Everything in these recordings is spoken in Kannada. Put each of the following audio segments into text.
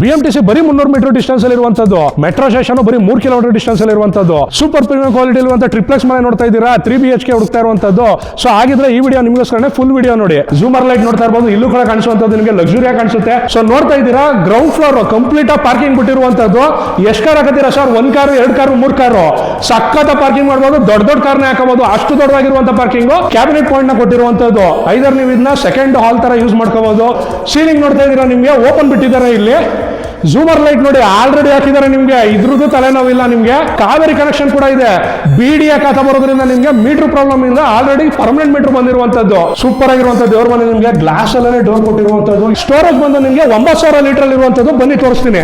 ಬಿ ಎಂ ಟಿ ಸಿ ಬರೀ ಮುನ್ನೂರು ಮೀಟರ್ ಡಿಸ್ಟೆನ್ಸ್ ಅಲ್ಲಿ ಇರುವಂತದ್ದು. ಮೆಟ್ರೋ ಸ್ಟೇಷನ್ ಬರೀ ಮೂರು ಕಿಲೋಮೀಟರ್ ಡಿಸ್ಟೆನ್ಸ್ ಅಲ್ಲಿ ಇರುವಂತದ್ದು. ಸೂಪರ್ ಪ್ರೀಮಿಯಂ ಕ್ವಾಲಿಟಿ ಇರುವಂತ ಟ್ರಿಪ್ಲೆಕ್ಸ್ ಮನೆ ನೋಡ್ತಾ ಇದ್ದೀರಾ? ತ್ರೀ ಬಿ ಎಚ್ ಕೆ ಹುಡುಕ್ತಾ ಇರುವಂತದ್ದು. ಸೊ ಆಗಿದ್ರೆ ಈ ವಿಡಿಯೋ ನಿಮಗೋಸ್ಕರ ಫುಲ್ ವಿಡಿಯೋ ನೋಡಿ. ಜೂಮರ್ ಲೈಟ್ ನೋಡ್ತಾ ಇರಬಹುದು ಇಲ್ಲೂ ಕೂಡ ಕಾಣಿಸುವಂತದ್ದು ನಿಮಗೆ ಲಕ್ಸುರಿಯಾಗಿ ಕಾಣಿಸುತ್ತೆ. ಸೊ ನೋಡ್ತಾ ಇದ್ದೀರಾ? ಗ್ರೌಂಡ್ ಫ್ಲೋರ್ ಕಂಪ್ಲೀಟ್ ಆಗಿ ಪಾರ್ಕಿಂಗ್ ಬಿಟ್ಟಿರುವಂತದ್ದು. ಎಷ್ಟು ಕಾರ್ ಹಾಕತ್ತೀರಾ ಸರ್ ಒಂದ್ ಕಾರು ಎರಡು ಕಾರು ಮೂರ್ ಕಾರು ಸಕ್ಕತ್ತ ಪಾರ್ಕಿಂಗ್ ಮಾಡಬಹುದು ದೊಡ್ಡ ದೊಡ್ಡ ಕಾರ್ನೇ ಹಾಕಬಹುದು ಅಷ್ಟು ದೊಡ್ಡದಾಗಿರುವಂತ ಪಾರ್ಕಿಂಗ್ ಕ್ಯಾಬಿನೆಟ್ ಪಾಯಿಂಟ್ನ ಕೊಟ್ಟಿರುವಂತದ್ದು. ಐದರ್ ನೀವು ಇದನ್ನ ಸೆಕೆಂಡ್ ಹಾಲ್ ತರ ಯೂಸ್ ಮಾಡ್ಕೋಬಹುದು ಸೀಲಿಂಗ್ ನೋಡ್ತಾ ಇದ್ದೀರಾ ನಿಮಗೆ? ಓಪನ್ ಬಿಟ್ಟಿದ್ದಾರೆ ಇಲ್ಲಿ. ಜೂಮರ್ ಲೈಟ್ ನೋಡಿ ಆಲ್ರೆಡಿ ಹಾಕಿದ್ದಾರೆ ನಿಮ್ಗೆ. ಇದ್ರದ್ದು ತಲೆನೋವಿಲ್ಲ ನಿಮ್ಗೆ. ಕಾವೇರಿ ಕನೆಕ್ಷನ್ ಕೂಡ ಇದೆ. ಬಿಡಿಯ ಖಾತಾ ಬರೋದ್ರಿಂದ ನಿಮ್ಗೆ ಮೀಟರ್ ಪ್ರಾಬ್ಲಮ್ ಇಂದ ಆಲ್ರೆಡಿ ಪರ್ಮನೆಂಟ್ ಮೀಟರ್ ಬಂದಿರುವಂತದ್ದು. ಸೂಪರ್ ಆಗಿರುವಂತ ದೇವ್ರ ಮನೆ ನಿಮ್ಗೆ. ಗ್ಲಾಸ್ ಅಲ್ಲೇ ಡೋರ್ ಕೊಟ್ಟಿರುವಂತದ್ದು. ಸ್ಟೋರೇಜ್ ಬಂದು ನಿಮ್ಗೆ ಒಂಬತ್ತು ಸಾವಿರ ಲೀಟರ್ ಇರುವಂತದ್ದು. ಬನ್ನಿ ತೋರಿಸ್ತೀನಿ.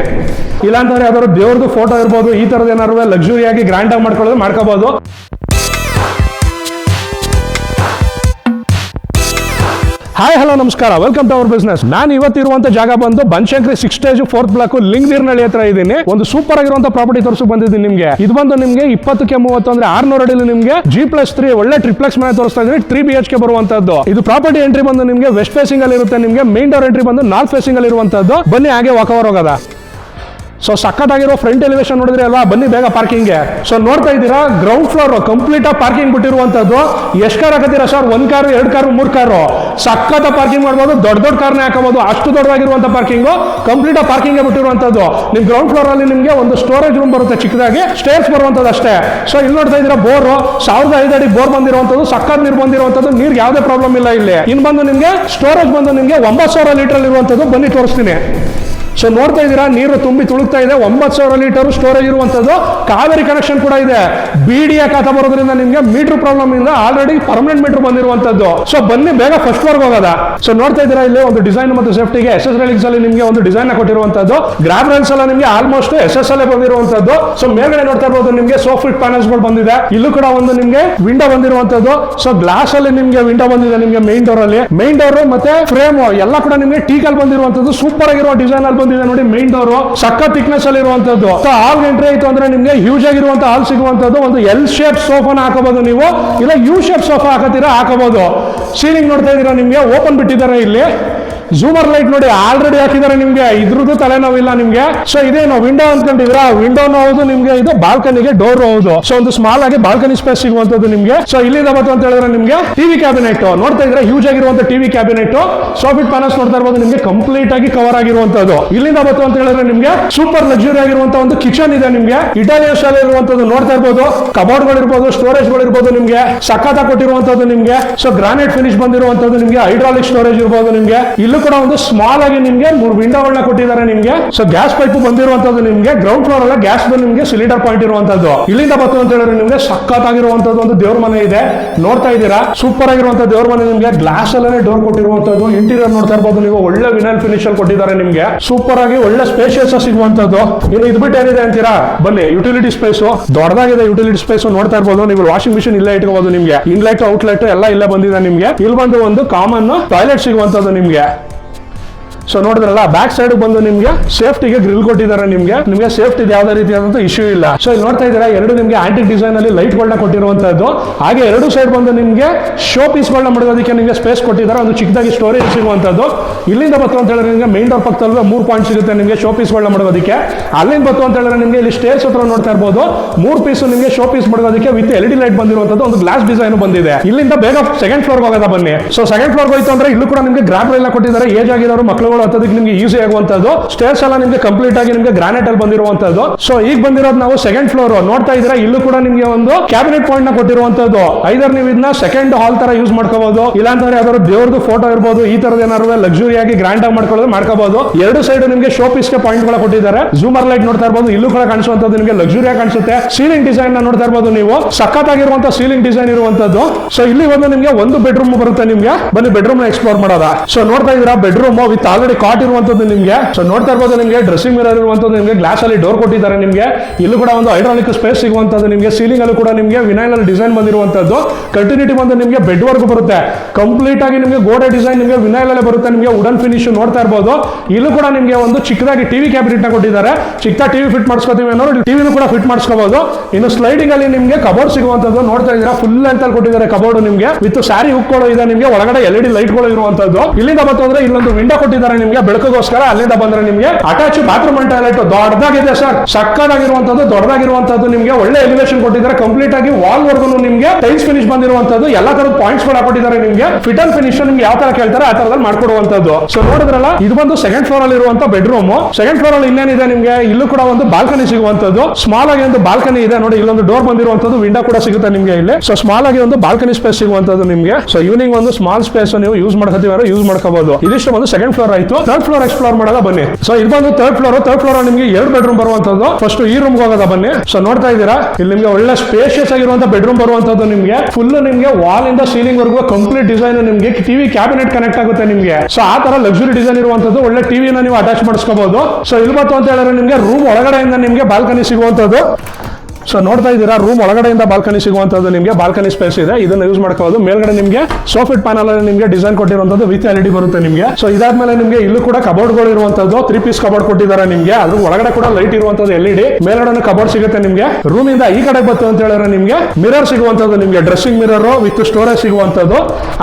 ಇಲ್ಲಾಂತಂದ್ರೆ ಯಾವ್ದಾದ್ರು ದೇವ್ರದ್ದು ಫೋಟೋ ಇರ್ಬೋದು. ಈ ತರದ ಏನಾದ್ರು ಲಕ್ಸುರಿ ಆಗಿ ಗ್ರ್ಯಾಂಡ್ ಆಗಿ ಮಾಡ್ಕೊಳ್ಳೋದು ಮಾಡ್ಕೋಬಹುದು ಹಾಯ್ ಹಲೋ ನಮಸ್ಕಾರ. ವೆಲ್ಕಮ್ ಟು ಅವರ್ ಬಿಸ್ನೆಸ್ ನಾನು ಇವತ್ತಿರುವಂತ ಜಾಗ ಬಂದು Banashankari six stage fourth block Lingadheeranahalli ಹತ್ರ ಇದ್ದೀನಿ ಒಂದು ಸೂಪರ್ ಆಗಿರುವಂತ ಪ್ರಾಪರ್ಟಿ ತೋರಿಸು ಬಂದಿದ್ದೀನಿ ನಿಮಗೆ. ಇದು ಬಂದು ನಿಮಗೆ ಇಪ್ಪತ್ತಕ್ಕೆ ಮೂವತ್ತು ಅಂದ್ರೆ ಆರ್ನೂರು ಅಡಿಲಿ ನಿಮಗೆ ಜಿ ಪ್ಲಸ್ ತ್ರೀ ಒಳ್ಳೆ ಟ್ರಿಪ್ಲೆಕ್ಸ್ ಮನೆ ತೋರಿಸ್ತಾ ಇದ್ದೀನಿ ತ್ರೀ ಬಿ ಎಚ್ ಕೆ ಬರುವಂತದ್ದು. ಇದು ಪ್ರಾಪರ್ಟಿ ಎಂಟ್ರಿ ಬಂದು ನಿಮಗೆ ವೆಸ್ಟ್ ಫೇಸಿಂಗ್ ಅಲ್ಲಿ ಇರುತ್ತೆ ನಿಮಗೆ. ಮೇನ್ ಡೋರ್ ಎಂಟ್ರಿ ಬಂದು ನಾರ್ತ್ ಫೇಸಿಂಗ್ ಅಲ್ಲಿ ಇರುವಂತದ್ದು. ಬನ್ನಿ, ಹಾಗೆ ವಾಕವರ್ ಹೋಗೋದ? ಸೊ ಸಖತ್ತಾಗಿರೋ ಫ್ರಂಟ್ ಎಲಿವೇಶನ್ ನೋಡಿದ್ರೆ ಅಲ್ವಾ? ಬನ್ನಿ ಬೇಗ ಪಾರ್ಕಿಂಗ್ಗೆ ಸೊ ನೋಡ್ತಾ ಇದ್ದೀರಾ? ಗ್ರೌಂಡ್ ಫ್ಲೋರ್ ಕಂಪ್ಲೀಟ್ ಆಗಿ ಪಾರ್ಕಿಂಗ್ ಬಿಟ್ಟಿರುವಂತದ್ದು. ಎಷ್ಟು ಕಾರ್ ಸರ್ ಒಂದ್ ಕಾರು ಎರಡು ಕಾರು ಮೂರು ಕಾರು ಸಖತ್ತ ಪಾರ್ಕಿಂಗ್ ಮಾಡ್ಬೋದು. ದೊಡ್ಡ ದೊಡ್ಡ ಕಾರ್ನೇ ಹಾಕಬಹುದು ಅಷ್ಟು ದೊಡ್ಡದಾಗಿರುವಂತ ಪಾರ್ಕಿಂಗ್ ಕಂಪ್ಲೀಟ್ ಆಗಿ ಪಾರ್ಕಿಂಗ್ ಬಿಟ್ಟಿರುವಂತದ್ದು. ನಿಮ್ ಗ್ರೌಂಡ್ ಫ್ಲೋರ್ ಅಲ್ಲಿ ನಿಮಗೆ ಒಂದು ಸ್ಟೋರೇಜ್ ರೂಮ್ ಬರುತ್ತೆ ಚಿಕ್ಕದಾಗಿ. ಸ್ಟೇರ್ಸ್ ಬರುವಂತದ್ದು ಅಷ್ಟೇ. ಸೊ ಇಲ್ಲಿ ನೋಡ್ತಾ ಇದ್ದೀರಾ ಬೋರ್ ಸಾವಿರದ ಐದು ಅಡಿ ಬೋರ್ ಬಂದಿರುವಂತದ್ದು. ಸಖತ್ ನೀರು ಬಂದಿರುವಂತದ್ದು. ನೀರ್ ಯಾವುದೇ ಪ್ರಾಬ್ಲಮ್ ಇಲ್ಲ ಇಲ್ಲಿ. ಇನ್ ಬಂದು ನಿಮಗೆ ಸ್ಟೋರೇಜ್ ಬಂದು ನಿಮಗೆ ಒಂಬತ್ತು ಸಾವಿರ ಲೀಟರ್ ಇರುವಂತದ್ದು. ಬನ್ನಿ ತೋರಿಸ್ತೀನಿ. ಸೊ ನೋಡ್ತಾ ಇದ್ದೀರಾ? ನೀರು ತುಂಬಿ ತುಳುಕ್ತಾ ಇದೆ. ಒಂಬತ್ತು ಸಾವಿರ ಲೀಟರ್ ಸ್ಟೋರೇಜ್ ಇರುವಂತದ್ದು ಕಾವೇರಿ ಕನೆಕ್ಷನ್ ಕೂಡ ಇದೆ. ಬಿಡಿಯ ಖಾತಾ ಬರೋದ್ರಿಂದ ನಿಮಗೆ ಮೀಟರ್ ಪ್ರಾಬ್ಲಮ್ ಇಂದ ಆಲ್ರೆಡಿ ಪರ್ಮನೆಂಟ್ ಮೀಟರ್ ಬಂದಿರುವಂತದ್ದು ಸೊ ಬನ್ನಿ, ಬೇಗ ಫಸ್ಟ್ ಫ್ಲೋರ್ ಹೋಗೋದ ಸೊ ನೋಡ್ತಾ ಇದ್ದೀರಾ ಇಲ್ಲಿ? ಒಂದು ಡಿಸೈನ್ ಮತ್ತು ಸೇಫ್ಟಿಗೆ ಎಸ್ ಎಸ್ ರೈಲಿಂಗ್ಸ್ ಅಲ್ಲಿ ನಿಮಗೆ ಒಂದು ಡಿಸೈನ್ ಕೊಟ್ಟಿರುವಂತದ್ದು ಗ್ರಾಬ್ ರೈಲ್ಸ್ ಎಲ್ಲ ನಿಮಗೆ ಆಲ್ಮೋಸ್ಟ್ ಎಸ್ ಎಸ್ ಅಲ್ಲೇ ಬಂದಿರುವಂತದ್ದು ಸೊ ಮೇಲ್ಗಡೆ ನೋಡ್ತಾ ಇರಬಹುದು ನಿಮಗೆ ಸೋಫಿಟ್ ಪ್ಯಾನಲ್ಸ್ಗಳು ಬಂದಿದೆ. ಇಲ್ಲೂ ಕೂಡ ಒಂದು ನಿಮಗೆ ವಿಂಡೋ ಬಂದಿರುವಂತದ್ದು ಸೊ ಗ್ಲಾಸ್ ಅಲ್ಲಿ ನಿಮಗೆ ವಿಂಡೋ ಬಂದಿದೆ ನಿಮಗೆ ಮೈನ್ ಡೋರ್ ಅಲ್ಲಿ. ಮೈನ್ ಡೋರ್ ಮತ್ತೆ ಫ್ರೇಮ್ ಎಲ್ಲ ಕೂಡ ನಿಮಗೆ ಟೀಕಲ್ ಬಂದಿರುವಂತದ್ದು ಸೂಪರ್ ಆಗಿರುವ ಡಿಸೈನ್ ಅಲ್ಲಿ ಬಂದಿದೆ ನೋಡಿ ಮೈನ್ ಡೋರ್ ಸಕ್ಕ ಥಿಕ್ನೆಸ್ ಅಲ್ಲಿ ಇರುವಂತದ್ದು. ಹಾಲ್ ಎಂಟ್ರಿ ಆಯ್ತು ಅಂದ್ರೆ ನಿಮ್ಗೆ ಹ್ಯೂಜ್ ಆಗಿರುವಂತ ಹಾಲ್ ಸಿಗುವಂತದ್ದು, ಒಂದು ಎಲ್ ಶೇಪ್ ಸೋಫಾನ ಹಾಕಬಹುದು ನೀವು, ಇಲ್ಲ ಯು ಶೇಪ್ ಸೋಫಾ ಹಾಕತ್ತೀರಾ, ಹಾಕಬಹುದು. ಸೀಲಿಂಗ್ ನೋಡ್ತಾ ಇದೀರಾ ನಿಮ್ಗೆ ಓಪನ್ ಬಿಟ್ಟಿದ್ದಾರೆ ಇಲ್ಲಿ. ಜೂಮರ್ ಲೈಟ್ ನೋಡಿ ಆಲ್ರೆಡಿ ಹಾಕಿದ್ದಾರೆ ನಿಮ್ಗೆ. ಇದ್ರದ್ದು ತಲೆನೋವಿಲ್ಲ ನಿಮ್ಗೆ. ಸೊ ಇದೇನು ವಿಂಡೋ ಅನ್ಕೊಂಡಿದ್ರ ವಿಂಡೋನು ಹೌದು ನಿಮ್ಗೆ ಇದು ಬಾಲ್ಕನಿಗೆ ಡೋರ್ ಹೌದು ಸೊ ಒಂದು ಸ್ಮಾಲ್ ಆಗಿ ಬಾಲ್ಕನಿ ಸ್ಪೇಸ್ ಸಿಗುವಂತದ್ದು ನಿಮ್ಗೆ. ಸೊ ಇಲ್ಲಿಂದ ಬಂತು ಅಂತ ಹೇಳಿದ್ರೆ ನಿಮ್ಗೆ ಟಿವಿ ಕ್ಯಾಬಿನೆಟ್ ನೋಡ್ತಾ ಇದ್ರೆ ಹ್ಯೂಜ್ ಆಗಿರುವಂತ ಟಿವಿ ಕ್ಯಾಬಿನೆಟ್ ಸೋಫಿಟ್ ಪ್ಯಾನಲ್ಸ್ ನೋಡ್ತಾ ಇರಬಹುದು ನಿಮ್ಗೆ ಕಂಪ್ಲೀಟ್ ಆಗಿ ಕವರ್ ಆಗಿರುವಂತದ್ದು ಇಲ್ಲಿಂದ ಬಂತು ಅಂತ ಹೇಳಿದ್ರೆ ನಿಮ್ಗೆ ಸೂಪರ್ ಲಕ್ಸುರಿ ಆಗಿರುವಂತ ಒಂದು ಕಿಚನ್ ಇದೆ ನಿಮ್ಗೆ. ಇಟಾಲಿಯನ್ ಸ್ಟೈಲ್ ಇರುವಂತದ್ದು ನೋಡ್ತಾ ಇರಬಹುದು ಕಬೋರ್ಡ್ಗಳು ಇರಬಹುದು ಸ್ಟೋರೇಜ್ಗಳು ಇರ್ಬೋದು ನಿಮ್ಗೆ. ಸಖತ ಕೊಟ್ಟಿರುವಂತದ್ದು ನಿಮ್ಗೆ. ಸೊ ಗ್ರಾನೈಟ್ ಫಿನಿಶ್ ಬಂದಿರುವಂತದ್ದು ನಿಮ್ಗೆ. ಹೈಡ್ರಾಲಿಕ್ ಸ್ಟೋರೇಜ್ ಇರ್ಬೋದು ನಿಮ್ಗೆ. ಇಲ್ಲೂ ಕೂಡ ಒಂದು ಸ್ಮಾಲ್ ಆಗಿ ನಿಮ್ಗೆ ಮೂರು ವಿಂಡೋಗಳನ್ನ ಕೊಟ್ಟಿದ್ದಾರೆ ನಿಮ್ಗೆ. ಸೊ ಗ್ಯಾಸ್ ಪೈಪ್ ಬಂದಿರುವಂತದ್ದು ನಿಮ್ಗೆ. ಗ್ರೌಂಡ್ ಫ್ಲೋರ್ ಅಲ್ಲ ಗ್ಯಾಸ್ ನಿಮ್ಗೆ ಸಿಲಿಂಡರ್ ಪಾಯಿಂಟ್ ಇರುವಂತದ್ದು ಇಲ್ಲಿಂದ ಬಂತು ಅಂತ ಹೇಳಿದ್ರೆ ನಿಮ್ಗೆ ಸಖತ್ತಾಗಿರುವಂತದ್ದು ಒಂದು ದೇವ್ರ ಮನೆ ಇದೆ. ನೋಡ್ತಾ ಇದ್ದೀರಾ? ಸೂಪರ್ ಆಗಿರುವಂತ ದೇವ್ರ ಮನೆ ನಿಮ್ಗೆ. ಗ್ಲಾಸ್ ಅಲ್ಲೇ ಡೋರ್ ಕೊಟ್ಟಿರುವಂತದ್ದು ಇಂಟೀರಿಯರ್ ನೋಡ್ತಾ ಇರಬಹುದು ನೀವು. ಒಳ್ಳೆ ವಿನಲ್ ಫಿನಿಶ್ ಅಲ್ಲಿ ಕೊಟ್ಟಿದ್ದಾರೆ ನಿಮ್ಗೆ. ಸೂಪರ್ ಆಗಿ ಒಳ್ಳೆ ಸ್ಪೇಷಿಯಸ್ ಸಿಗುವಂತದ್ದು ಇನ್ನು ಇದು ಬಿಟ್ಟು ಏನಿದೆ ಅಂತೀರಾ? ಬನ್ನಿ ಯುಟಿಲಿಟಿ ಸ್ಪೇಸ್ ದೊಡ್ಡದಾಗಿದೆ ಯುಟಿಲಿಟಿ ಸ್ಪೇಸ್ ನೋಡ್ತಾ ಇರಬಹುದು ನೀವು ವಾಷಿಂಗ್ ಮಿಷಿನ್ ಇಲ್ಲೇ ಇಟ್ಕೋಬಹುದು ನಿಮ್ಗೆ. ಇನ್ಲೈಟ್ ಔಟ್ಲೆಟ್ ಎಲ್ಲ ಇಲ್ಲೇ ಬಂದಿದೆ ನಿಮ್ಗೆ. ಇಲ್ಲಿ ಬಂದು ಒಂದು ಕಾಮನ್ ಟಾಯ್ಲೆಟ್ ಸಿಗುವಂತದ್ದು ನಿಮ್ಗೆ. ಸೊ ನೋಡಿದ್ರಲ್ಲ ಬ್ಯಾಕ್ ಸೈಡ್ ಬಂದು ನಿಮ್ಗೆ ಸೇಫ್ಟಿಗೆ ಗ್ರಿಲ್ ಕೊಟ್ಟಿದ್ದಾರೆ ನಿಮ್ಗೆ. ನಿಮ್ಗೆ ಸೇಫ್ಟಿ ಯಾವುದೇ ರೀತಿಯಾದಂತ ಇಶ್ಯೂ ಇಲ್ಲ. ಸೊ ಇಲ್ಲಿ ನೋಡ್ತಾ ಇದ್ದೀರಾ, ಎರಡು ನಿಮ್ಗೆ ಆಂಟಿಕ್ ಡಿಸೈನ್ ಅಲ್ಲಿ ಲೈಟ್ ಗಳನ್ನ ಕೊಟ್ಟಿರುವಂತದ್ದು ಹಾಗೆ ಎರಡು ಸೈಡ್ ಬಂದು ನಿಮ್ಗೆ ಶೋ ಪೀಸ್ ಗಳನ್ನ ಮಾಡೋದಕ್ಕೆ ನಿಮ್ಗೆ ಸ್ಪೇಸ್ ಕೊಟ್ಟಿದ್ದಾರೆ. ಒಂದು ಚಿಕ್ಕದಾಗಿ ಸ್ಟೋರೇಜ್ ಸಿಗುವಂತದ್ದು ಇಲ್ಲಿಂದ ಬತ್ತು ಅಂತ ಹೇಳಿದ್ರೆ ನಿಮಗೆ ಮೈನ್ ಡೋರ್ ಪಕ್ಕದಲ್ಲೇ ಮೂರು ಪಾಯಿಂಟ್ ಸಿಗುತ್ತೆ ನಿಮ್ಗೆ ಶೋ ಪೀಸ್ ಗಳನ್ನ ಮಾಡೋದಕ್ಕೆ ಅಲ್ಲಿಂದ ಬತ್ತು ಅಂತ ಹೇಳಿದ್ರೆ ನಿಮ್ಗೆ ಇಲ್ಲಿ ಸ್ಟೇರ್ಸ್ ಹತ್ರ ನೋಡ್ತಾ ಇರ್ಬೋದು. ಮೂರು ಪೀಸ್ ನಿಮ್ಗೆ ಶೋ ಪೀಸ್ ಮಾಡೋದಕ್ಕೆ ವಿತ್ ಎಲ್ ಡಿ ಲೈಟ್ ಬಂದಿರುವಂತದ್ದು ಒಂದು ಗ್ಲಾಸ್ ಡಿಸೈನ್ ಬಂದಿದೆ. ಇಲ್ಲಿಂದ ಬೇಗ ಸೆಕೆಂಡ್ ಫ್ಲೋರ್ ಹೋಗೋದ ಬನ್ನಿ. ಸೊ ಸೆಕೆಂಡ್ ಫ್ಲೋರ್ ಹೋಯ್ತು ಅಂದ್ರೆ ಇಲ್ಲೂ ಕೂಡ ನಿಮ್ಗೆ ಗ್ರಾಪ್ ಎಲ್ಲ ಕೊಟ್ಟಿದ್ದಾರೆ. ಏಜ್ ಆಗಿರೋರು ಮಕ್ಕಳುಗಳು ನಿಮಗೆ ಈಸಿ ಆಗುವಂತದ್ದು ಸ್ಟೇರ್ಸ್ ಎಲ್ಲ ನಿಮಗೆ ಕಂಪ್ಲೀಟ್ ಆಗಿ ನಿಮಗೆ ಗ್ರಾನೈಟ್ ಅಲ್ಲಿ ಬಂದಿರುವಂತದ್ದು ಸೊ ಈಗ ಬಂದಿರೋದು ನಾವು ಸೆಕೆಂಡ್ ಫ್ಲೋರ್ ನೋಡ್ತಾ ಇದ್ರೆ ಇಲ್ಲೂ ಕೂಡ ನಿಮಗೆ ಒಂದು ಕ್ಯಾಬಿನೆಟ್ ಪಾಯಿಂಟ್ನ ಕೊಟ್ಟಿರುವಂತದ್ದು ಐದರ್ ನೀವು ಇದನ್ನ ಸೆಕೆಂಡ್ ಹಾಲ್ ತರ ಯೂಸ್ ಮಾಡ್ಕೋಬಹುದು ಇಲ್ಲಾಂತಂದ್ರೆ ಯಾವ್ದಾದ್ರು ದೇವ್ರದ್ದು ಫೋಟೋ ಇರ್ಬೋದು, ಈ ತರದ ಏನಾದ್ರು ಲಕ್ಸುರಿ ಆಗಿ ಗ್ರ್ಯಾಂಡ್ ಆಗಿ ಮಾಡ್ಕೊಳ್ಳೋದು ಮಾಡ್ಕೋಬಹುದು ಎರಡು ಸೈಡ್ ನಿಮಗೆ ಶೋ ಪೀಸ್ ಪಾಯಿಂಟ್ಗಳ ಕೊಟ್ಟಿದ್ದಾರೆ. ಜೂಮರ್ ಲೈಟ್ ನೋಡ್ತಾ ಇರಬಹುದು ಇಲ್ಲೂ ಕೂಡ ಕಾಣಿಸುವಂತದ್ದು ನಿಮಗೆ ಲಕ್ಸುರಿ ಆಗಿ ಕಾಣಿಸುತ್ತೆ. ಸೀಲಿಂಗ್ ಡಿಸೈನ್ನ ನೋಡ್ತಾ ಇರಬಹುದು ನೀವು. ಸಖತ್ತಾಗಿರುವಂತ ಸೀಲಿಂಗ್ ಡಿಸೈನ್ ಇರುವಂತದ್ದು ಸೊ ಇಲ್ಲಿ ಒಂದು ನಿಮಗೆ ಒಂದು ಬೆಡ್ರೂಮ್ ಬರುತ್ತೆ ನಿಮಗೆ. ಬನ್ನಿ ಬೆಡ್ರೂಮ್ ಎಕ್ಸ್ಪ್ಲೋರ್ ಮಾಡೋದ. ಸೊ ನೋಡ್ತಾ ಇದ್ರ ಬೆಡ್ರೂಮ್ ವಿತ್ ಆಲ್ರೆಡಿ ಕಾಟ್ ಇರುವಂತದ್ದು ನಿಮ್ಗೆ. ಸೊ ನೋಡ್ತಾ ಇರ್ಬೋದು ನಿಮ್ಗೆ ಡ್ರೆಸ್ಸಿಂಗ್ ಮಿರರ್ ಇರುವಂತದ್ದು ನಿಮಗೆ ಗ್ಲಾಸ್ ಅಲ್ಲಿ ಡೋರ್ ಕೊಟ್ಟಿದ್ದಾರೆ ನಿಮ್ಗೆ. ಇಲ್ಲೂ ಕೂಡ ಒಂದು ಹೈಡ್ರಾಲಿಕ್ ಸ್ಪೇಸ್ ಸಿಗುವಂತದ್ದು ನಿಮ್ಗೆ. ಸೀಲಿಂಗ್ ಅಲ್ಲೂ ಕೂಡ ನಿಮಗೆ ವಿನೈಲ್ ಡಿಸೈನ್ ಬಂದಿರುವಂತದ್ದು. ಕಂಟಿನ್ಯೂಟಿ ಬಂದು ನಿಮಗೆ ಬೆಡ್ ವರ್ಕ್ ಬರುತ್ತೆ. ಕಂಪ್ಲೀಟ್ ಆಗಿ ನಿಮ್ಗೆ ಗೋಡೆ ಡಿಸೈನ್ ನಿಮಗೆ ವಿನೈಲ್ ಅಲ್ಲೇ ಬರುತ್ತೆ. ನಿಮಗೆ ವುಡನ್ ಫಿನಿಶ್ ನೋಡ್ತಾ ಇರ್ಬೋದು. ಇಲ್ಲೂ ಕೂಡ ನಿಮ್ಗೆ ಒಂದು ಚಿಕ್ಕದಾಗಿ ಟಿವಿ ಕ್ಯಾಬಿನೆಟ್ನ ಕೊಟ್ಟಿದ್ದಾರೆ. ಚಿಕ್ಕ ಟಿವಿ ಫಿಟ್ ಮಾಡಿಸ್ಕೋತೀವಿ ಅನ್ನೋ ಟಿವಿ ಕೂಡ ಫಿಟ್ ಮಾಡಿಸ್ಕೋಬಹುದು ಇನ್ನು ಸ್ಲೈಡಿಂಗ್ ಅಲ್ಲಿ ನಿಮ್ಗೆ ಕಬೋರ್ಡ್ ಸಿಗುವಂತದ್ದು ನೋಡ್ತಾ ಇದ್ದೀರಾ? ಫುಲ್ ಅಂತ ಕೊಟ್ಟಿದ್ದಾರೆ ಕಬೋರ್ಡ್ ನಿಮಗೆ. ವಿತ್ ಸ್ಯಾರಿ ಹುಕ್ಕೊಳ್ಳೋ ಇದೆ ನಿಮ್ಗೆ. ಒಳಗಡೆ ಎಲ್ ಡಿ ಲೈಟ್ಗಳು ಇರುವಂತದ್ದು. ಇಲ್ಲಿಂದ ಬಂತು ಅಂದ್ರೆ ಇಲ್ಲೊಂದು ವಿಂಡೋ ಕೊಟ್ಟಿದ್ದಾರೆ ನಿಮ್ಗೆ ಬೆಳಕಿಗೋಸ್ಕರ ಅಲ್ಲಿಂದ ಬಂದ್ರೆ ನಿಮ್ಗೆ ಅಟ್ಯಾಚ್ ಬಾತ್ರೂಮ್ ಅಂಡ್ ಟಾಯ್ಲೆಟ್ ದೊಡ್ಡದಾಗಿದೆ ಸರ್ ಸಕ್ಕದಾಗಿರುವಂತದ್ದು ದೊಡ್ಡದಾಗಿರುವಂತದ್ದು ನಿಮ್ಗೆ ಒಳ್ಳೆ ಎಲಿವೇಶನ್ ಕೊಟ್ಟಿದ್ದಾರೆ. ಕಂಪ್ಲೀಟ್ ಆಗಿ ವಾಲ್ ವರ್ಗು ನಿಮ್ಗೆ ಟೈಲ್ಸ್ ಫಿನಿಶ್ ಬಂದಿರುವಂತದ್ದು ಎಲ್ಲಾ ತರದ ಪಾಯಿಂಟ್ಸ್ಗಳು ಕೊಟ್ಟಿದ್ದಾರೆ ನಿಮ್ಗೆ. ಫಿಟ್ ಅಂಡ್ ಫಿನಿಶ್ ನಿಮ್ಗೆ ಯಾವ ತರ ಕೇಳ್ತಾರೆ ಆ ತರದಲ್ಲಿ ಮಾಡ್ಕೊಡುವಂತದ್ದು ಸೊ ನೋಡಿದ್ರಲ್ಲ, ಇದು ಬಂದು ಸೆಕೆಂಡ್ ಫ್ಲೋರ್ ಅಲ್ಲಿ ಇರುವಂತ ಬೆಡ್ರೂಮ್ ಸೆಕೆಂಡ್ ಫ್ಲೋರ್ ಅಲ್ಲಿ ಇನ್ನೇನಿದೆ ನಿಮ್ಗೆ? ಇಲ್ಲೂ ಕೂಡ ಒಂದು ಬಾಲ್ಕನಿ ಸಿಗುವಂತದ್ದು ಸ್ಮಾಲ್ ಆಗಿ ಒಂದು ಬಾಲ್ಕನಿ ಇದೆ. ನೋಡಿ, ಇಲ್ಲೊಂದು ಡೋರ್ ಬಂದಿರುವಂತದ್ದು ವಿಂಡೋ ಕೂಡ ಸಿಗುತ್ತೆ ನಿಮ್ಗೆ ಇಲ್ಲಿ. ಸೊ ಸ್ಮಾಲ್ ಆಗಿ ಒಂದು ಬಾಲ್ಕನಿ ಸ್ಪೇಸ್ ಸಿಗುವಂತದ್ದು ನಿಮ್ಗೆ. ಸೊ ಇವ್ನಿಂಗ್ ಒಂದು ಸ್ಮಾಲ್ ಸ್ಪೇಸ್ ನೀವು ಯೂಸ್ ಮಾಡ್ಕೋತೀವಿ ಯೂಸ್ ಮಾಡ್ಕೋಬಹುದು ಇದಿಷ್ಟು ಒಂದು ಸೆಕೆಂಡ್ ಫ್ಲೋರ್ ಆಯ್ತು. ಥರ್ಡ್ ಫ್ಲೋರ್ ಎಕ್ಸ್ಪ್ಲೋರ್ ಮಾಡೋದ ಬನ್ನಿ. ಸೊ ಇದು ಬಂದು ಥರ್ಡ್ ಫ್ಲೋರ್ ಥರ್ಡ್ ಫ್ಲೋರ್ ನಿಮಗೆ ಎರಡು ಬೆಡ್ರೂಮ್ ಬರುವಂತದ್ದು ಫಸ್ಟ್ ಈ ರೂಮ್ ಹೋಗೋದ, ಬನ್ನಿ. ಸೊ ನೋಡ್ತಾ ಇದ್ದೀರಾ? ಇಲ್ಲಿ ನಿಮಗೆ ಒಳ್ಳೆ ಸ್ಪೇಷಿಯಸ್ ಆಗಿರುವಂತ ಬೆಡ್ರೂಮ್ ಬರುವಂತದ್ದು ನಿಮಗೆ. ಫುಲ್ ನಿಮಗೆ ವಾಲ್ ಇಂದ ಸೀಲಿಂಗ್ ವರ್ಗು ಕಂಪ್ಲೀಟ್ ಡಿಸೈನ್ ನಿಮಗೆ ಟಿವಿ ಕ್ಯಾಬಿನೆಟ್ ಕನೆಕ್ಟ್ ಆಗುತ್ತೆ ನಿಮಗೆ. ಸೊ ಆ ತರ ಲಕ್ಸುರಿ ಡಿಸೈನ್ ಇರುವಂತದ್ದು ಒಳ್ಳೆ ಟಿವಿನ ನೀವು ಅಟ್ಯಾಚ್ ಮಾಡಿಸ್ಕೋಬಹುದು ಸೊ ಇಲ್ಲಿ ಬಂತು ಅಂತ ಹೇಳಿದ್ರೆ ನಿಮಗೆ ರೂಮ್ ಒಳಗಡೆಯಿಂದ ನಿಮಗೆ ಬಾಲ್ಕನಿ ಸಿಗುವಂತದ್ದು ಸೊ ನೋಡ್ತಾ ಇದ್ದೀರಾ ರೂಮ್ ಒಳಗಡೆಯಿಂದ ಬಾಲ್ಕನಿ ಸಿಗುವಂತದ್ದು ನಿಮಗೆ ಬಾಲ್ಕನಿ ಸ್ಪೇಸ್ ಇದೆ. ಇದನ್ನ ಯೂಸ್ ಮಾಡ್ಕೋಬಹುದು ಮೇಲ್ಗಡೆ ನಿಮಗೆ ಸೋಫಿಟ್ ಪ್ಯಾನಲ್ ಅಲ್ಲಿ ನಿಮಗೆ ಡಿಸೈನ್ ಕೊಟ್ಟಿರುವಂತದ್ದು ವಿತ್ ಎಲ್ ಡಿ ಬರುತ್ತೆ ನಿಮಗೆ. ಸೊ ಇದಾದ್ಮೇಲೆ ನಿಮಗೆ ಇಲ್ಲೂ ಕೂಡ ಕಬೋರ್ಡ್ಗಳು ಇರುವಂತದ್ದು ತ್ರೀ ಪೀಸ್ ಕಬೋರ್ಡ್ ಕೊಟ್ಟಿದ್ದಾರೆ ನಿಮಗೆ. ಅದ್ರ ಒಳಗಡೆ ಕೂಡ ಲೈಟ್ ಇರುವಂತದ್ದು ಎಲ್ ಇಡಿ ಮೇಲ್ಗಡೆ ಕಬೋರ್ಡ್ ಸಿಗುತ್ತೆ ನಿಮಗೆ. ರೂಮ್ ಇಂದ ಈ ಕಡೆ ಬತ್ತು ಅಂತ ಹೇಳಿದ್ರೆ ನಿಮಗೆ ಮಿರರ್ ಸಿಗುವಂತದ್ದು ನಿಮಗೆ. ಡ್ರೆಸ್ಸಿಂಗ್ ಮಿರರ್ ವಿತ್ ಸ್ಟೋರೇಜ್ ಸಿಗುವಂತದ್ದು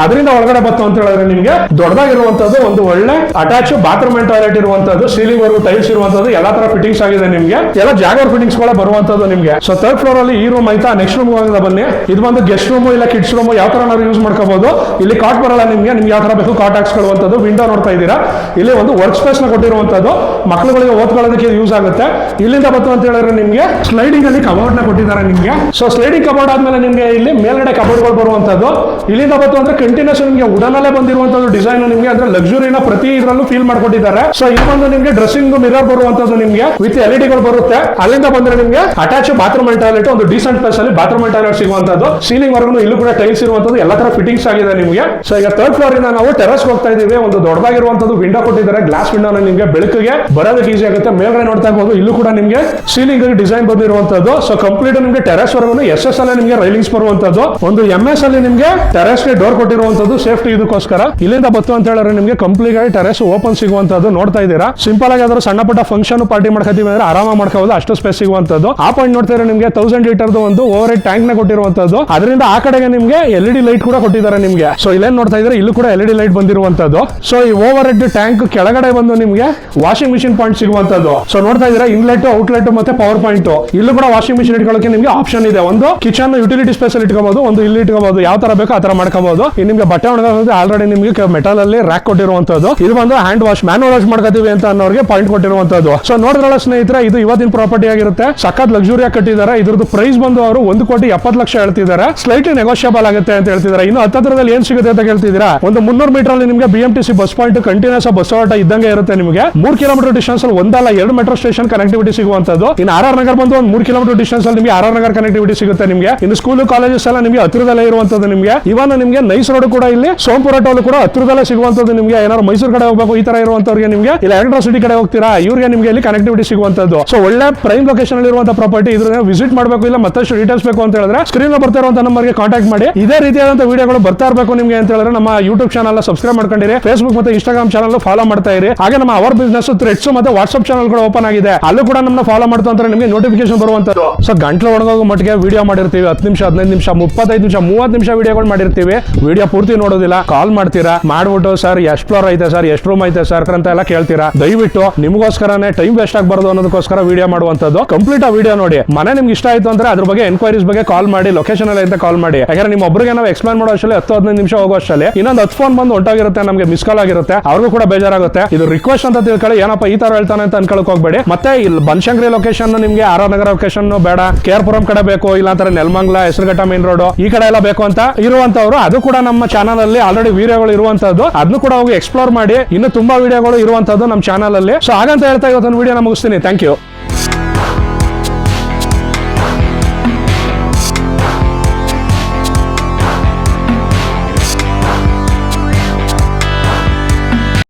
ಅದರಿಂದ ಒಳಗಡೆ ಬತ್ತು ಅಂತ ಹೇಳಿದ್ರೆ ನಿಮಗೆ ದೊಡ್ಡದಾಗಿರುವಂತದ್ದು ಒಂದು ಒಳ್ಳೆ ಅಟ್ಯಾಚ್ ಬಾತ್ರೂಮ್ ಅಂಡ್ ಟಾಯ್ಲೆಟ್ ಇರುವಂತದ್ದು ಸೀಲಿಂಗ್ ವರ್ಗು ಟೈಲ್ಸ್ ಇರುವಂತದ್ದು ಎಲ್ಲಾ ತರ ಫಿಟ್ಟಿಂಗ್ಸ್ ಆಗಿದೆ ನಿಮಗೆ. ಎಲ್ಲ ಜಾಗರ್ ಫಿಟ್ಟಿಂಗ್ಸ್ ಕೂಡ ಬರುವಂತದ್ದು ನಿಮಗೆ. ಸೊ ಥರ್ಡ್ ಫ್ಲೋರ್ ಅಲ್ಲಿ ಈ ರೂಮ್ ಆಯ್ತಾ? ನೆಕ್ಸ್ಟ್ ರೂಮ್ ಹೋಗೋದ ಬನ್ನಿ. ಇದು ಬಂದು ಗೆಸ್ಟ್ ರೂಮ್ ಇಲ್ಲ ಕಿಡ್ಸ್ ರೂಮ್ ಯಾವ ತರ ಯೂಸ್ ಮಾಡ್ಕೋಬಹುದು ಇಲ್ಲಿ ಕಾಟ್ ಬರಲ್ಲ ನಿಮ್ಗೆ ನಿಮ್ಗೆ ಯಾವ ತರ ಬೇಕು ಕಾಟ್ ಹಾಕ್ಸ್ಕೊಳ್ಳುವಂಥದ್ದು ವಿಂಡೋ ನೋಡ್ತಾ ಇದ್ದೀರಾ? ಇಲ್ಲಿ ಒಂದು ವರ್ಕ್ ಸ್ಪೇಸ್ನ ಕೊಟ್ಟಿರುವಂತದ್ದು ಮಕ್ಕಳುಗಳಿಗೆ ಓದ್ಕೊಳ್ಳೋದಕ್ಕೆ ಯೂಸ್ ಆಗುತ್ತೆ. ಇಲ್ಲಿಂದ ಬಂತು ಅಂತ ಹೇಳಿದ್ರೆ ನಿಮ್ಗೆ ಸ್ಲೈಡಿಂಗ್ ಅಲ್ಲಿ ಕಬೋರ್ಡ್ನ ಕೊಟ್ಟಿದ್ದಾರೆ ನಿಮ್ಗೆ. ಸೊ ಸ್ಲೈಡಿಂಗ್ ಕಬೋರ್ಡ್ ಆದ್ಮೇಲೆ ನಿಮ್ಗೆ ಇಲ್ಲಿ ಮೇಲ್ಗಡೆ ಕಬೋರ್ಡ್ಗಳು ಬರುವಂತದ್ದು ಇಲ್ಲಿಂದ ಬಂತು ಅಂದ್ರೆ ಕಂಟಿನ್ಯೂಸ್ ನಿಮ್ಗೆ ಉಡನಲ್ಲೇ ಬಂದಿರುವಂತದ್ದು ಡಿಸೈನ್ ನಿಮ್ಗೆ. ಅಂದ್ರೆ ಲಕ್ಸುರಿನ ಪ್ರತಿ ಇದರಲ್ಲೂ ಫೀಲ್ ಮಾಡ್ಕೊಟ್ಟಿದ್ದಾರೆ. ಸೊ ಇಲ್ಲಿ ಬಂದು ನಿಮ್ಗೆ ಡ್ರೆಸ್ಸಿಂಗ್ ಮಿರರ್ ಬರುವಂತದ್ದು ನಿಮ್ಗೆ. ವಿತ್ ಎಲ್ಗಳು ಬರುತ್ತೆ. ಅಲ್ಲಿಂದ ಬಂದ್ರೆ ನಿಮ್ಗೆ ಅಟ್ಯಾಚ್ ಬಾತ್ರೂಮ್ ಅಂಡ್ ಟಾಯ್ಲೆಟ್ ಒಂದು ಡೀಸೆಂಟ್ ಪ್ಲೇಸ್ ಅಲ್ಲಿ ಬಾತ್ರೂಮ್ ಅಂಡ್ ಟಾಯ್ಲೆಟ್ ಸಿಗುವಂತದ್ದು. ಸೀಲಿಂಗ್ ವರ್ಗು ಇಲ್ಲೂ ಕೂಡ ಟೈಲ್ಸ್ ಇರುವಂತದ್ದು. ಎಲ್ಲ ತರ ಫಿಟಿಂಗ್ಸ್ ಆಗಿದೆ ನಿಮಗೆ. ಸೊ ಈಗ ಥರ್ಡ್ ಫ್ಲೋರ್ ಇಂದ ನಾವು ಟೆರಸ್ ಹೋಗ್ತಾ ಇದೀವಿ ಒಂದು ದೊಡ್ಡದಾಗಿರುವಂತದ್ದು ವಿಂಡೋ ಕೊಟ್ಟಿದ್ದಾರೆ. ಗ್ಲಾಸ್ ವಿಂಡೋ ನಿಮಗೆ ಬೆಳಕಿಗೆ ಬರೋದಕ್ಕೆ ಈಸಿ ಆಗುತ್ತೆ. ಮೇಲ್ಗಡೆ ನೋಡ್ತಾ ಇರ್ಬೋದು. ಇಲ್ಲೂ ಕೂಡ ನಿಮಗೆ ಸೀಲಿಂಗ್ ಡಿಸೈನ್ ಬಂದಿರುವಂತದ್ದು. ಸೊ ಕಂಪ್ಲೀಟ್ ನಿಮಗೆ ಟೆರಸ್ ವರ್ಗು ಎಸ್ ಎಸ್ ಅಲ್ಲಿ ನಿಮಗೆ ರೈಲಿಂಗ್ಸ್ ಬರುವಂತದ್ದು. ಒಂದು ಎಂ ಎಸ್ ಅಲ್ಲಿ ನಿಮಗೆ ಟೆರಸ್ಗೆ ಡೋರ್ ಕೊಟ್ಟಿರುವಂತದ್ದು. ಸೇಫ್ಟಿ ಇದಕ್ಕೋಸ್ಕರ. ಇಲ್ಲಿಂದ ಬತ್ತು ಅಂತ ಹೇಳಿದ್ರೆ ನಿಮಗೆ ಕಂಪ್ಲೀಟ್ ಆಗಿ ಟೆರಸ್ ಓಪನ್ ಸಿಗುವಂತದ್ದು ನೋಡ್ತಾ ಇದ್ದೀರಾ. ಸಿಂಪಲ್ ಆಗಿ ಆದ್ರೂ ಸಣ್ಣ ಪುಟ್ಟ ಫಂಕ್ಷನ್ ಪಾರ್ಟಿ ಮಾಡ್ಕೋತೀವಿ ಅಂದ್ರೆ ಆರಾಮ ಮಾಡ್ಕೋಬಹುದು ಅಷ್ಟು ಸ್ಪೇಸ್ ಸಿಗುವಂತದ್ದು. ಆ ಪಾಯಿಂಟ್ ನೋಡ್ತಾ ಇದ್ರೆ ನಿಮ್ಗೆ ತೌಸಂಡ್ ಲೀಟರ್ದು ಒಂದು ಓವರ್ ಹೆಡ್ ಟ್ಯಾಂಕ್ನ ಕೊಟ್ಟಿರುವಂತದ್ದು. ಅದರಿಂದ ಆ ಕಡೆಗೆ ನಿಮ್ಗೆ ಎಲ್ ಡಿ ಲೈಟ್ ಕೂಡ ಕೊಟ್ಟಿದ್ದಾರೆ ನಿಮ್ಗೆ. ಸೊ ಇಲ್ಲೇನ್ ನೋಡ್ತಾ ಇದ್ರೆ ಇಲ್ಲೂ ಕೂಡ ಎಲ್ ಇಡಿ ಲೈಟ್ ಬಂದಿರುವಂತದ್ದು. ಸೊ ಈ ಓವರ್ ಹೆಡ್ ಟ್ಯಾಂಕ್ ಕೆಳಗಡೆ ಬಂದು ನಿಮಗೆ ವಾಷಿಂಗ್ ಮಿಷಿನ್ ಪಾಯಿಂಟ್ ಸಿಗುವಂತದ್ದು. ಸೊ ನೋಡ್ತಾ ಇದ್ರೆ ಇನ್ಲೆಟ್ ಔಟ್ಲೆಟ್ ಮತ್ತೆ ಪವರ್ ಪಾಯಿಂಟ್ ಇಲ್ಲೂ ಕೂಡ ವಾಷಿಂಗ್ ಮಿಷಿನ್ ಇಟ್ಕೊಳ್ಳೋಕೆ ನಿಮಗೆ ಆಪ್ಷನ್ ಇದೆ. ಒಂದು ಕಿಚನ್ ಯುಟಿಲಿಟಿ ಸ್ಪೆಷಲ್ ಅಲ್ಲಿ ಇಟ್ಕೋಬಹುದು ಒಂದು ಇಲ್ಲಿ ಇಟ್ಕೋಬಹುದು ಯಾವ ತರ ಬೇಕೋ ಆ ತರ ಮಾಡ್ಕೋಬಹುದು ಇನ್ನು ನಿಮ್ಗೆ ಬಟ್ಟೆ ಒಣಗೋದು ಆಲ್ರೆಡಿ ನಿಮ್ಗೆ ಮೆಟಲ್ ಅಲ್ಲಿ ರ್ಯಾಕ್ ಕೊಟ್ಟಿರುವಂತದ್ದು. ಇದು ಬಂದು ಹ್ಯಾಂಡ್ ವಾಶ್ ಮ್ಯಾನುವಲ್ ವಾಶ್ ಮಾಡ್ಕೋತೀವಿ ಅಂತ ಅನ್ನೋರಿಗೆ ಪಾಯಿಂಟ್ ಕೊಟ್ಟಿರುವಂತದ್ದು. ಸೊ ನೋಡಿದ್ರಲ್ಲ ಸ್ನೇಹಿತರೆ, ಇದು ಇವತ್ತಿನ ಪ್ರಾಪರ್ಟಿ ಆಗಿರುತ್ತೆ. ಸಖತ್ ಲಕ್ಸುರಿಯಾಗಿ ಕಟ್ಟಿದ್ದಾರೆ ಇದ್ರದ್ದು ಪ್ರೈಸ್ ಬಂದು ಅವರು ಒಂದು ಕೋಟಿ ಎಪ್ಪತ್ತು ಲಕ್ಷ ಹೇಳ್ತಿದ್ದಾರೆ. ಸ್ಲೈಟ್ಲಿ ನೆಗೋಷಿಯಬಲ್ ಆಗುತ್ತೆ ಅಂತ ಹೇಳ್ತಿದ್ದಾರೆ. ಇನ್ನು ಹತ್ತಿರದಲ್ಲಿ ಏನ್ ಸಿಗುತ್ತೆ ಅಂತ ಕೇಳ್ತಿದ್ದೀರಾ? ಒಂದು ಮುನ್ನೂರು ಮೀಟರ್ ಅಲ್ಲಿ ನಿಮ್ಗೆ BMTC bus point continuous bus ಓಟ ಇದ್ದಂಗೆ ಇರುತ್ತೆ ನಿಮಗೆ. ಮೂರ್ ಕಿಲೋಮೀಟರ್ ಡಿಸ್ಟೆನ್ಸ್ ಅಲ್ಲಿ ಒಂದಲ್ಲ, ಎರಡು ಮೆಟ್ರೋ ಸ್ಟೇಷನ್ ಕನೆಕ್ಟಿವಿಟಿ ಸಿಗುವಂತದ್ದು ಇನ್ನು ಆರ್ ಆರ್ ನಗರ್ ಬಂದು ಒಂದು ಮೂರು ಕಿಲೋಮೀಟರ್ ಡಿಸ್ಟೆನ್ಸ್ ಅಲ್ಲಿ ನಿಮಗೆ ಆರ್ ಆರ್ ನಗರ್ ಕನೆಕ್ಟಿವಿಟಿ ಸಿಗುತ್ತೆ ನಿಮಗೆ. ಇನ್ನು ಸ್ಕೂಲ್ ಕಾಲೇಜಸ್ ಎಲ್ಲ ನಿಮಗೆ ಹತ್ತಿರದಲ್ಲೇ ಇರುವಂತದ್ದು ನಿಮಗೆ. ಇವನ್ ನಿಮಗೆ ನೈಸ್ ರೋಡ್ ಕೂಡ ಇಲ್ಲಿ, ಸೋಂಪುರ ಟೋಲ್ ಕೂಡ ಹತ್ತಿರದಲ್ಲೇ ಸಿಗುವಂತದ್ದು ನಿಮಗೆ. ಏನಾದ್ರು ಮೈಸೂರು ಕಡೆ ಹೋಗಬೇಕು ಈ ತರ ಇರುವಂತವ್ರಿಗೆ ನಿಮಗೆ. ಇಲ್ಲ ಎಲೆಕ್ಟ್ರಿಸಿಟಿ ಕಡೆ ಹೋಗ್ತೀರಾ? ಇವ್ರಿಗೆ ನಿಮಗೆ ಇಲ್ಲಿ ಕನೆಕ್ಟಿವಿಟಿ ಸಿಗುವಂತದ್ದು ಸೊ ಒಳ್ಳೆ ಪ್ರೈಮ್ ಲೊಕೇಶನ್ ಅಲ್ಲಿ ಇರುವಂತಹ ಪ್ರಾಪರ್ಟಿ ಇದ್ರ ವಿಸಿಟ್ ಮಾಡಬೇಕು ಇಲ್ಲ ಮತ್ತಷ್ಟು ಡೀಟೇಲ್ಸ್ ಬೇಕು ಅಂತ ಹೇಳಿದ್ರೆ ಸ್ಕ್ರೀನ್ ಬರ್ತಾ ಇರುವಂತ ನಂಬರ್ಗೆ ಕಾಂಟ್ಯಾಕ್ಟ್ ಮಾಡಿ. ಇದೇ ರೀತಿಯಾದಂತಹ ವಿಡಿಯೋಗಳು ಬರ್ತಾ ಇರಬೇಕು ನಿಮಗೆ ಅಂತ ಹೇಳಿದ್ರೆ ನಮ್ಮ ಯೂಟ್ಯೂಬ್ ಚಾನಲ್ ಸಬ್ಸ್ಕ್ರೈಬ್ ಮಾಡ್ಕೊಂಡಿರಿ. ಫೇಸ್ಬುಕ್ ಮತ್ತೆ ಇನ್ಸ್ಟಾಗ್ರಾಮ್ ಚಾನಲ್ ಫಾಲೋ ಮಾಡ್ತಾ ಇರಿ. ಹಾಗೆ ನಮ್ಮ ಅವರ್ ಬಿಸ್ನೆಸ್ ಥ್ರೆಡ್ಸ್ ಮತ್ತೆ ವಾಟ್ಸ್ಆಪ್ ಚಾನಲ್ ಕೂಡ ಓಪನ್ ಆಗಿದೆ. ಅಲ್ಲೂ ಕೂಡ ನಮ್ಮ ಫಾಲೋ ಮಾಡ್ತಾ ಅಂತ ನಿಮಗೆ ನೋಟಿಫಿಕೇಶನ್ ಬರುವಂತದ್ದು. ಸೊ ಗಂಟ್ಲು ಒಣಗೋಗೋ ಮಟ್ಟಿಗೆ ವಿಡಿಯೋ ಮಾಡಿರ್ತೀವಿ. ಹತ್ತು ನಿಮಿಷ, ಹದಿನೈದು ನಿಮಿಷ, ಮುಪ್ಪತ್ತೈದು ನಿಮಿಷ, ಮೂವತ್ತು ನಿಮಿಷ ವಿಡಿಯೋಗಳು ಮಾಡಿರ್ತೀವಿ. ವಿಡಿಯೋ ಪೂರ್ತಿ ನೋಡೋದಿಲ್ಲ. ಕಾಲ್ ಮಾಡ್ತೀರಾ? ಮಾಡ್ಬಿಟ್ಟು, ಸರ್, ಎಷ್ಟು ಫ್ಲೋರ್ ಐತೆ, ಸರ್? ಎಷ್ಟು ರೂಮ್ ಐತೆ, ಸರ್? ಅಂತ ಎಲ್ಲ ಕೇಳ್ತೀರಾ. ದಯವಿಟ್ಟು ನಿಮಗೋಸ್ಕರನೇ ಟೈಮ್ ವೇಸ್ಟ್ ಆಗಬಾರ್ದು ಅನ್ನೋದಕ್ಕೋಸ್ಕರ ವಿಡಿಯೋ ಮಾಡುವಂತದ್ದು ಕಂಪ್ಲೀಟ್ ಆ ವಿಡಿಯೋ ನೋಡಿ. ಮನೆ ನಿಮ್ಗೆ ಇಷ್ಟ ಆಯ್ತು ಅಂದ್ರೆ ಅದ್ರ ಬಗ್ಗೆ ಎನ್ಕ್ವೈರೀಸ್ ಬಗ್ಗೆ ಕಾಲ್ ಮಾಡಿ ಲೊಕೇಶನ್ ಅಲ್ಲಿ ಅಂತ ಕಾಲ್ ಮಾಡಿ. ಯಾಕಂದ್ರೆ ನಿಮ್ಮ ಒಬ್ಬರಿಗೆ ನಾವು ಎಕ್ಸ್ಪ್ಲೈನ್ ಮಾಡೋ ಅಷ್ಟೇ ಹತ್ತು, ಹದಿನೈದು ನಿಮಿಷ ಹೋಗೋ ಅಷ್ಟಲ್ಲಿ ಇನ್ನೊಂದು ಹತ್ತು ಫೋನ್ ಬಂದು ಹೊಂಟೋಗಿರುತ್ತೆ ನಮಗೆ ಮಿಸ್ ಕಾಲ್ ಆಗಿರುತ್ತೆ, ಅವ್ರಿಗೂ ಕೂಡ ಬೇಜಾರಾಗುತ್ತೆ. ಇದು ರಿಕ್ವೆಸ್ಟ್ ಅಂತ ತಿಳ್ಕೊಳ್ಳಿ, ಏನಪ್ಪ ಈ ತರ ಹೇಳ್ತಾನೆ ಅಂತ ಅನ್ಕೊಳಕ್ ಹೋಗ್ಬೇಡಿ. ಮತ್ತೆ ಇಲ್ಲಿ ಬನಶಂಕರಿ ಲೊಕೇಶನ್ ನಿಮ್ಗೆ ಆರ್ ನಗರ ಲೊಕೇಶನ್ ಬೇಡ. ಕೇರ್ಪುರಂ ಕಡೆ ಬೇಕು ಇಲ್ಲ ನೆಲಮಂಗ್ಲ, ಹೆಸರುಘಟ್ಟ ಮೇನ್ ರೋಡ್ ಈ ಕಡೆ ಎಲ್ಲ ಬೇಕು ಅಂತ ಇರುವಂತವ್ರು, ಅದು ಕೂಡ ನಮ್ಮ ಚಾನಲ್ ಅಲ್ಲಿ ಆಲ್ರೆಡಿ ವಿಡಿಯೋಗಳು ಇರುವಂತದ್ದು ಅದನ್ನು ಕೂಡ ಹೋಗಿ ಎಕ್ಸ್ಪ್ಲೋರ್ ಮಾಡಿ, ಇನ್ನು ತುಂಬಾ ವಿಡಿಯೋಗಳು ಇರುವಂತದ್ದು ನಮ್ಮ ಚಾನಲ್ ಅಲ್ಲಿ. ಸೊ ಹಾಗಂತ ಹೇಳ್ತಾ ಇವತ್ತೊಂದು ವಿಡಿಯೋ ಮುಗಿಸ್ತೀನಿ. Thank you